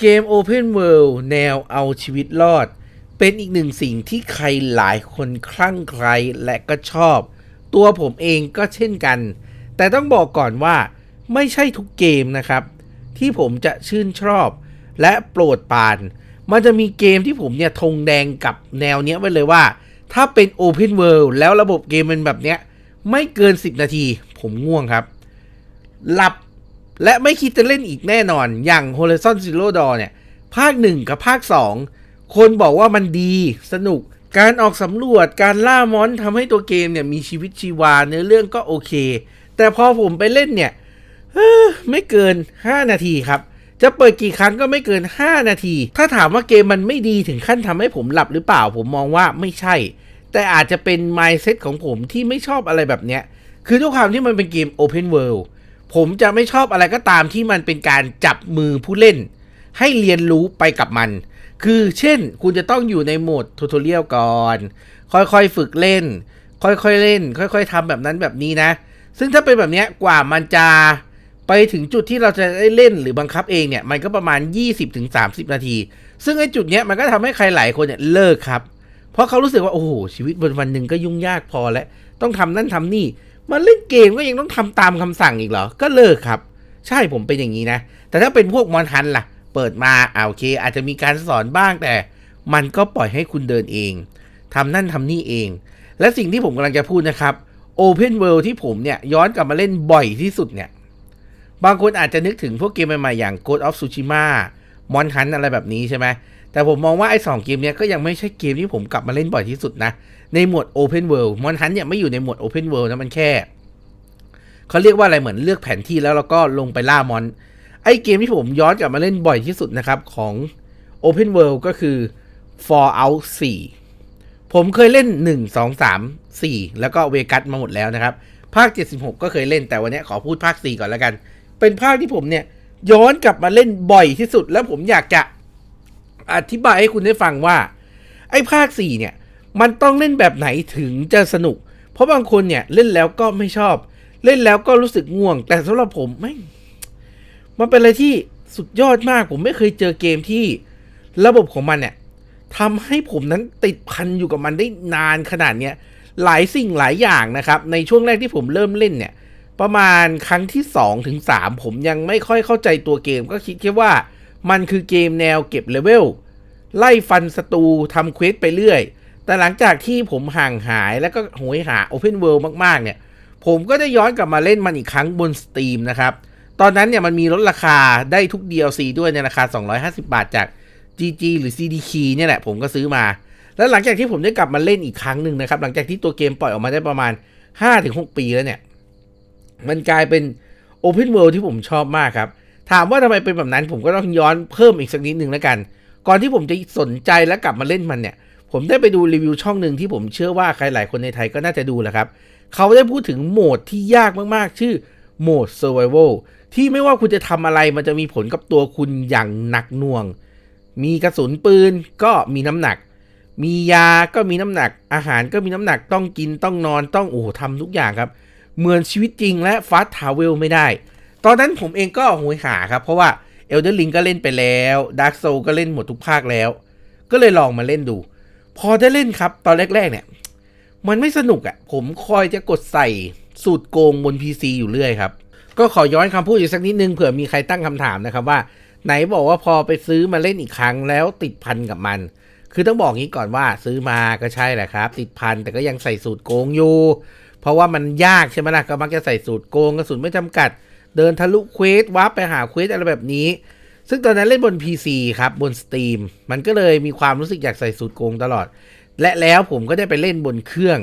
เกม Open World แนวเอาชีวิตรอด เป็นอีกหนึ่งสิ่งที่ใครหลายคนคลั่งไคล้และก็ชอบ ตัวผมเองก็เช่นกัน แต่ต้องบอกก่อนว่าไม่ใช่ทุกเกมนะครับ ที่ผมจะชื่นชอบและโปรดปราน มันจะมีเกมที่ผมเนี่ยธงแดงกับแนวเนี้ยไว้เลยว่า ถ้าเป็น Open World แล้วระบบเกมเป็นแบบเนี้ย ไม่เกิน 10 นาที ผมง่วงครับ หลับ และไม่คิดจะเล่นอีกแน่นอน อย่าง Horizon Zero Dawn เนี่ย ภาค 1 กับภาค 2 คนบอกว่ามันดีสนุก การออกสำรวจการล่ามอนทำให้ตัวเกมเนี่ยมีชีวิตชีวาเนื้อเรื่องก็โอเค แต่พอผมไปเล่นเนี่ยไม่เกิน 5 นาทีครับ จะเปิดกี่ครั้งก็ไม่เกิน 5 นาที ถ้าถามว่าเกมมันไม่ดีถึงขั้นทำให้ผมหลับหรือเปล่า ผมมองว่าไม่ใช่ แต่อาจจะเป็น mindset ของผมที่ไม่ชอบอะไรแบบเนี้ย คือด้วยความที่มันเป็นเกม Open World ผมจะไม่ชอบอะไรก็ตามที่มันเป็นการจับมือผู้เล่น ให้เรียนรู้ไปกับมัน คือเช่น คุณจะต้องอยู่ในโหมดทูตอเรียลก่อน ค่อยๆฝึกเล่น ค่อยๆเล่น ค่อย ๆทำแบบนั้นแบบนี้นะ ซึ่งถ้าเป็นแบบนี้กว่ามันจะไปถึงจุดที่เราจะได้เล่นหรือบังคับเองเนี่ย มันก็ประมาณ 20-30 นาที ซึ่งไอ้จุดเนี้ยมันก็ทำให้ใครหลายคนเนี่ยเลิกครับ เพราะเขารู้สึกว่า โอ้โห ชีวิตวันวันๆหนึ่งก็ยุ่งยากพอแล้ว ต้องทำนั่นทำนี่ มาเล่นเกมก็ยังต้องทำตามคำสั่งอีกเหรอ ก็เลิกครับ ใช่ผมเป็นอย่างนี้นะ แต่ถ้าเป็นพวกมอนฮันล่ะ เปิดมาอ่าโอเค อาจจะมีการสอนบ้างแต่ มันก็ปล่อยให้คุณเดินเองทำนั่นทำนี่เอง และสิ่งที่ผมกำลังจะพูดนะครับ Open World ที่ผมเนี่ยย้อนกลับมาเล่นบ่อยที่สุดเนี่ย บางคนอาจจะนึกถึงพวกเกมใหม่ๆอย่าง Ghost of Tsushima m o n h u n อะไรแบบนี้ใช่ไหม แต่ผมมองว่าไอ้สองเกมเนี้ยก็ยังไม่ใช่เกมที่ผมกลับมาเล่นบ่อยที่สุดนะ ในหมวด Open World m o n h u n เนี่ยไม่อยู่ในหมวด Open World นะมันแค่เขาเรียกว่าอะไรเหมือนเลือกแผนที่แล้วเราก็ลงไปล่ามอน ไอ้เกมที่ผมย้อนกลับมาเล่นบ่อยที่สุดนะครับของ Open World ก็คือ Fallout 4 ผมเคยเล่น 1 2 3 4 แล้วก็เวกัสมาหมดแล้วนะครับ ภาค 76 ก็เคยเล่นแต่วันนี้ขอพูดภาค 4 ก่อนแล้วกัน เป็นภาคที่ผมเนี่ยย้อนกลับมาเล่นบ่อยที่สุด แล้วผมอยากจะ อธิบายให้คุณได้ฟังว่า ไอ้ภาค 4 เนี่ย มันต้องเล่นแบบไหนถึงจะสนุก เพราะบางคนเนี่ยเล่นแล้วก็ไม่ชอบ เล่นแล้วก็รู้สึกง่วง แต่สำหรับผมไม่มันเป็นอะไรที่สุดยอดมาก ผมไม่เคยเจอเกมที่ระบบของมันเนี่ยทำให้ผมนั้นติดพันอยู่กับมันได้นานขนาดเนี้ยหลายสิ่งหลายอย่างนะครับ ในช่วงแรกที่ผมเริ่มเล่นเนี่ย ประมาณครั้งที่2ถึง3ผมยังไม่ค่อยเข้าใจตัวเกม ก็คิดแค่ว่า มันคือเกมแนวเก็บเลเวลไล่ฟันศัตรูทำเควสไปเรื่อย แต่หลังจากที่ผมห่างหายแล้วก็โหยหา Open World มากๆ เนี่ย ผมก็ได้ย้อนกลับมาเล่นมันอีกครั้งบน Steam นะครับ ตอนนั้นเนี่ยมันมีลดราคาได้ทุก DLC ด้วยในราคา 250 บาทจาก GG หรือ CD Key เนี่ยแหละผมก็ซื้อมา แล้วหลังจากที่ผมได้กลับมาเล่นอีกครั้งหนึ่งนะครับ หลังจากที่ตัวเกมปล่อยออกมาได้ประมาณ 5-6 ปีแล้วเนี่ย มันกลายเป็น Open World ที่ผมชอบมากครับ ถามว่าทำไมเป็นแบบนั้นผมก็ต้องย้อนเพิ่มอีกสักนิดหนึ่งแล้วกัน ก่อนที่ผมจะสนใจและกลับมาเล่นมันเนี่ย ผมได้ไปดูรีวิวช่องหนึ่งที่ผมเชื่อว่าใครหลายคนในไทยก็น่าจะดูแหละครับ เขาได้พูดถึงโหมดที่ยากมากๆ ชื่อโหมด Survival ที่ไม่ว่าคุณจะทำอะไรมันจะมีผลกับตัวคุณอย่างหนักหน่วง มีกระสุนปืนก็มีน้ำหนัก มียาก็มีน้ำหนัก อาหารก็มีน้ำหนักต้องกินต้องนอนต้องโอ้ทำทุกอย่างครับ เหมือนชีวิตจริงและฟาสทาวเวลไม่ได้ ตอนนั้นผมเองก็โหยหาครับ เพราะว่าเอลเดอร์ลิงก็เล่นไปแล้วดาร์กโซก็เล่นหมดทุกภาคแล้ว ก็เลยลองมาเล่นดู พอได้เล่นครับ ตอนแรก ๆ เนี่ย มันไม่สนุกอะ่ะ ผมคอยจะกดใส่สูตรโกงบน PC อยู่เรื่อยครับ ก็ขอย้อนคำพูดอีกสักนิดนึงเผื่อมีใครตั้งคำถามนะครับว่า ไหนบอกว่าพอไปซื้อมาเล่นอีกครั้งแล้วติดพันกับมัน คือต้องบอกงี้ก่อนว่าซื้อมาก็ใช่แหละครับ ติดพันแต่ก็ยังใส่สูตรโกงอยู่ เพราะว่ามันยากใช่ไหมล่ะก็มักจะใส่สูตรโกงกระสุนไม่จำกัด เดินทะลุเควสวับไปหาเควสอะไรแบบนี้ ซึ่งตอนนั้นเล่นบน PC ครับ บน Steam มันก็เลยมีความรู้สึกอยากใส่สูตรโกงตลอด และแล้วผมก็ได้ไปเล่นบนเครื่อง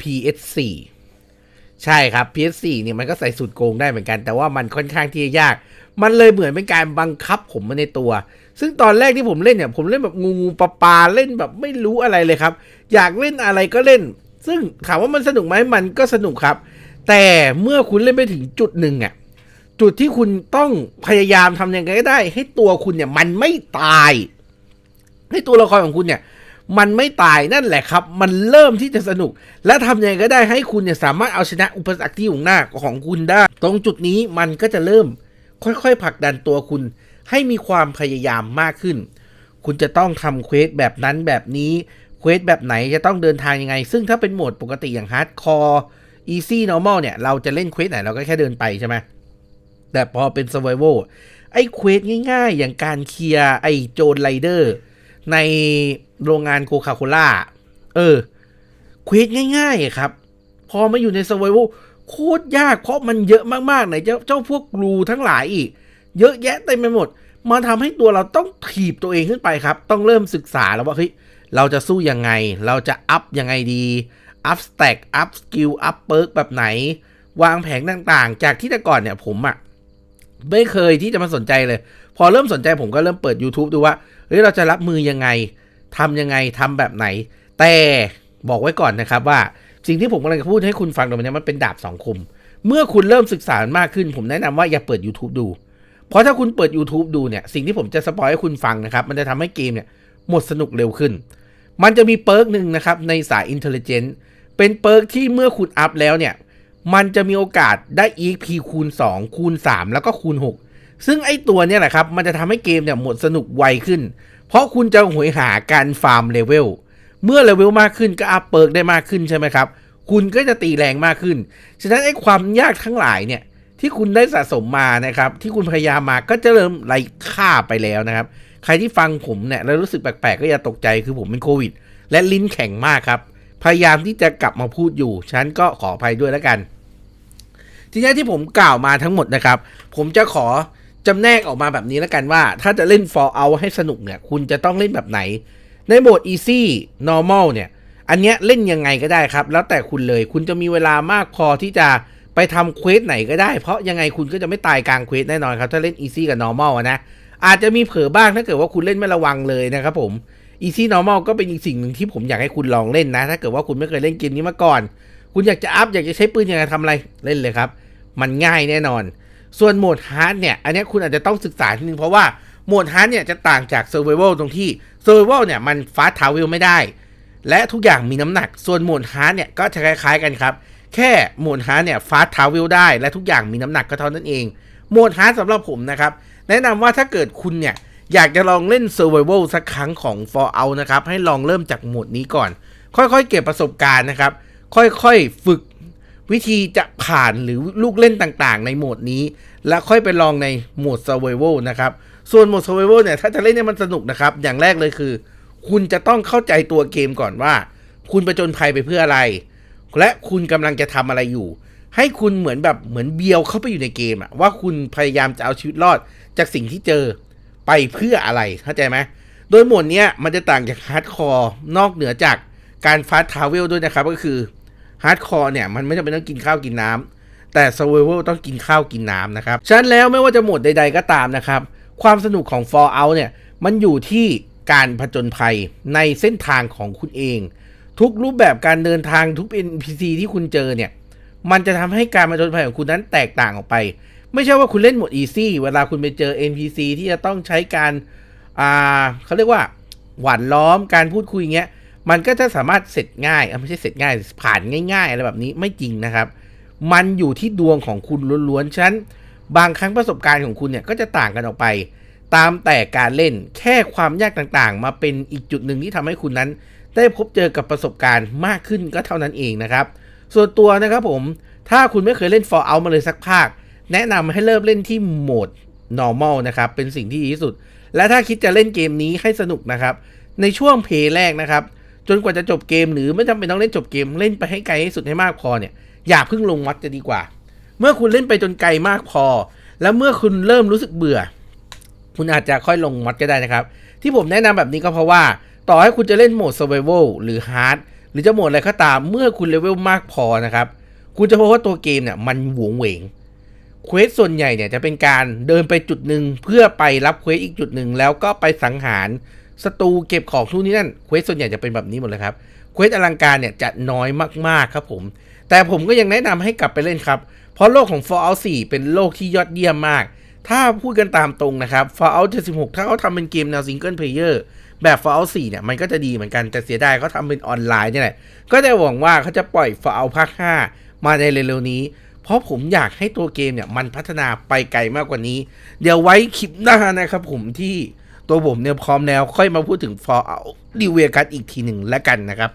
PS4 ใช่ครับ PS4 เนี่ยมันก็ใส่สูตรโกงได้เหมือนกัน แต่ว่ามันค่อนข้างที่จะยาก มันเลยเหมือนเป็นการบังคับผมมาในตัว ซึ่งตอนแรกที่ผมเล่นเนี่ย ผมเล่นแบบงูงูปลาปลาเล่นแบบไม่รู้อะไรเลยครับ อยากเล่นอะไรก็เล่น ซึ่งถามว่ามันสนุกไหมมันก็สนุกครับ แต่เมื่อคุณเล่นไปถึงจุดหนึ่งอะ จุดที่คุณต้องพยายามทำยังไงก็ได้ ให้ตัวคุณเนี่ยมันไม่ตาย ให้ตัวละครของคุณเนี่ย มันไม่ตายนั่นแหละครับ มันเริ่มที่จะสนุก และทำยังไงก็ได้ให้คุณเนี่ยสามารถเอาชนะอุปสรรคที่อยู่หน้าของคุณได้ ตรงจุดนี้มันก็จะเริ่ม ค่อยๆผลักดันตัวคุณ ให้มีความพยายามมากขึ้น คุณจะต้องทำเควสแบบนั้นแบบนี้เควสแบบไหนจะต้องเดินทางยังไง ซึ่งถ้าเป็นโหมดปกติอย่างฮาร์ดคอร์ easy normal เนี่ย เราจะเล่นเควสไหนเราก็แค่เดินไปใช่ไหม แต่พอเป็น survival ไอ้เควสง่ายๆ อย่างการเคลียร์ไอ้โจนไรเดอร์ ในโรงงานโคคาโคล่าเออเควสง่ายๆครับ พอมาอยู่ใน survival โคตรยากเพราะมันเยอะมากๆไหนเจ้าเจ้าพวกรูทั้งหลายอีก เยอะแยะเต็มไปหมดมาทำให้ตัวเราต้องถีบตัวเองขึ้นไปครับ ต้องเริ่มศึกษาแล้วว่าเฮ้ยเราจะสู้ยังไง เราจะอัพยังไงดีอัพสแต็กอัพสกิลอัพเปิร์กแบบไหน วางแผนต่างๆ จากที่แต่ก่อนเนี่ยผมอะ ไม่เคยที่จะมาสนใจเลย พอเริ่มสนใจผมก็เริ่มเปิด YouTube ดูว่าเฮ้ยเราจะรับมือยังไงทำยังไงทำแบบไหน แต่บอกไว้ก่อนนะครับว่าสิ่งที่ผมกำลังจะพูดให้คุณฟังตรงนี้มันเป็นดาบสองคม เมื่อคุณเริ่มศึกษามากขึ้น ผมแนะนำว่าอย่าเปิด YouTube ดู เพราะถ้าคุณเปิด YouTube ดูเนี่ยสิ่งที่ผมจะสปอยให้คุณฟังนะครับ มันจะทำให้เกมเนี่ยหมดสนุกเร็วขึ้น มันจะมีเปิร์กหนึ่งนะครับในสาย Intelligence เป็นเปิร์กที่เมื่อคุณอัพแล้วเนี่ย มันจะมีโอกาสได้ EXP คูณ 2 คูณ 3 แล้วก็คูณ 6 ซึ่งไอตัวเนี่ยแหละครับ มันจะทำให้เกมเนี่ยหมดสนุกไวขึ้น เพราะคุณจะหวยหาการฟาร์มเลเวล เมื่อเลเวลมากขึ้นก็อัพเปิร์กได้มากขึ้นใช่ไหมครับ คุณก็จะตีแรงมากขึ้น ฉะนั้นไอความยากทั้งหลายเนี่ยที่คุณได้สะสมมานะครับ ที่คุณพยายามมาก็จะเริ่มไร้ค่าไปแล้วนะครับ ใครที่ฟังผมเนี่ยแล้วรู้สึกแปลกๆก็อย่าตกใจคือผมเป็นโควิด และลิ้นแข็งมากครับ พยายามที่จะกลับมาพูดอยู่ ฉันก็ขออภัยด้วยแล้วกัน ทีนี้ที่ผมกล่าวมาทั้งหมดนะครับ ผมจะขอจำแนกออกมาแบบนี้แล้วกันว่า ถ้าจะเล่น Fallout ให้สนุกเนี่ย คุณจะต้องเล่นแบบไหน ในโหมด Easy Normal เนี่ย อันเนี้ยเล่นยังไงก็ได้ครับ แล้วแต่คุณเลย คุณจะมีเวลามากพอที่จะไปทำเควสไหนก็ได้ เพราะยังไงคุณก็จะไม่ตายกลางเควสแน่นอนครับ ถ้าเล่น Easy กับ Normal นะ อาจจะมีเผลอบ้างถ้าเกิดว่าคุณเล่นไม่ระวังเลยนะครับผม Easy Normal ก็เป็นอีกสิ่งหนึ่งที่ผมอยากให้คุณลองเล่นนะ ถ้าเกิดว่าคุณไม่เคยเล่นเกมนี้มาก่อน คุณอยากจะอัพอยากจะใช้ปืนอยังไงทำอะไรเล่นเลยครับ มันง่ายแน่นอน ส่วนโหมดฮาร์ดเนี่ย อันนี้คุณอาจจะต้องศึกษาทีนึงเพราะว่าโหมดฮาร์ดเนี่ยจะต่างจาก Survival ตรงที่ Survival เนี่ยมันฟาสต์ทาวเวลไม่ได้ และทุกอย่างมีน้ำหนัก ส่วนโหมดฮาร์ดเนี่ยก็จะคล้าย ๆ กันครับ แค่โหมดฮาร์ดเนี่ยฟาสต์ทาวเวลได้และทุกอย่างมีน้ำหนักก็เท่านั้นเอง โหมดฮาร์ดสำหรับผมนะครับแนะนำว่าถ้าเกิดคุณเนี่ย อยากจะลองเล่น Survival สักครั้งของ Fallout นะครับ ให้ลองเริ่มจากโหมดนี้ก่อน ค่อยๆ เก็บประสบการณ์นะครับ ค่อยๆ ฝึกวิธีจะผ่านหรือลูกเล่นต่างๆ ในโหมดนี้ แล้วค่อยไปลองในโหมด Survival นะครับ ส่วนโหมด Survival เนี่ยถ้าจะเล่นให้มันสนุกนะครับ อย่างแรกเลยคือ คุณจะต้องเข้าใจตัวเกมก่อนว่า คุณประจนภัยไปเพื่ออะไร และคุณกำลังจะทำอะไรอยู่ ให้คุณเหมือนแบบเหมือนเบียวเข้าไปอยู่ในเกมอะว่าคุณพยายามจะเอาชีวิตรอดจากสิ่งที่เจอ ไปเพื่ออะไรเข้าใจไหมโดยหมวดนี้มันจะต่างจากฮาร์ดคอร์นอกเหนือจากการฟาสต์ทาวเวลด้วยนะครับ ก็คือฮาร์ดคอร์เนี่ยมันไม่จำเป็นต้องกินข้าวกินน้ำแต่ s u r v i v a l ต้องกินข้าวกินน้ำนะครับฉะนั้นแล้วไม่ว่าจะหมดใด ๆก็ตามนะครับ ความสนุกของ Fallout เนี่ยมันอยู่ที่การผจญภัยในเส้นทางของคุณเอง ทุกรูปแบบการเดินทางทุก NPC ที่คุณเจอเนี่ยมันจะทำให้การผจญภัยของคุณนั้นแตกต่างออกไป ไม่ใช่ว่าคุณเล่นหมด Easy เวลาคุณไปเจอ NPC ที่จะต้องใช้การอ่าเขาเรียกว่า หวานล้อมการพูดคุยเงี้ย มันก็จะสามารถเสร็จง่ายไม่ใช่เสร็จง่าย ผ่านง่าย ๆ อะไรแบบนี้ไม่จริงนะครับ มันอยู่ที่ดวงของคุณล้วนๆฉะนั้นบางครั้งประสบการณ์ของคุณเนี่ยก็จะต่างกันออกไป ตามแต่การเล่นแค่ความยากต่างๆ มาเป็นอีกจุดหนึ่งที่ทำให้คุณนั้น ได้พบเจอกับประสบการณ์มากขึ้นก็เท่านั้นเองนะครับ ส่วนตัวนะครับผมถ้าคุณไม่เคยเล่น Fallout มาเลยสักภาค แนะนำให้เริ่มเล่นที่โหมด normal นะครับ เป็นสิ่งที่ดีที่สุด และถ้าคิดจะเล่นเกมนี้ให้สนุกนะครับ ในช่วงเพลย์แรกนะครับ จนกว่าจะจบเกมหรือไม่จำเป็นต้องเล่นจบเกม เล่นไปให้ไกลที่สุดให้มากพอเนี่ย อย่าเพิ่งลงมัดจะดีกว่า เมื่อคุณเล่นไปจนไกลมากพอ แล้วเมื่อคุณเริ่มรู้สึกเบื่อ คุณอาจจะค่อยลงมัดก็ได้นะครับ ที่ผมแนะนำแบบนี้ก็เพราะว่า ต่อให้คุณจะเล่นโหมด survival หรือ hard หรือจะโหมดอะไรก็ตาม เมื่อคุณเลเวลมากพอนะครับ คุณจะพบว่าตัวเกมเนี่ยมันหวงเหวง เควสส่วนใหญ่เนี่ยจะเป็นการเดินไปจุดหนึ่งเพื่อไปรับเควสอีกจุดหนึ่งแล้วก็ไปสังหารศัตรูเก็บของทุกนี้นั่นเควสส่วนใหญ่จะเป็นแบบนี้หมดเลยครับเควสอลังการเนี่ยจะน้อยมากๆครับผม แต่ผมก็ยังแนะนำให้กลับไปเล่นครับ เพราะโลกของ Fallout 4 เป็นโลกที่ยอดเยี่ยมมาก ถ้าพูดกันตามตรงนะครับ Fallout 76 ถ้าเขาทำเป็นเกมแนวซิงเกิลเพลเยอร์แบบ Fallout 4 เนี่ยมันก็จะดีเหมือนกันแต่เสียดายเขาทำเป็นออนไลน์นี่แหละก็จะหวังว่าเขาจะปล่อย Fallout ภาค 5 มาในเร็วๆนี้ เพราะผมอยากให้ตัวเกมเนี่ยมันพัฒนาไปไกลมากกว่านี้ เดี๋ยวไว้คลิปหน้านะครับผมที่ตัวผมเนี่ยพร้อมแล้วค่อยมาพูดถึง Fallout New Vegas อีกทีหนึ่งแล้วกันนะครับ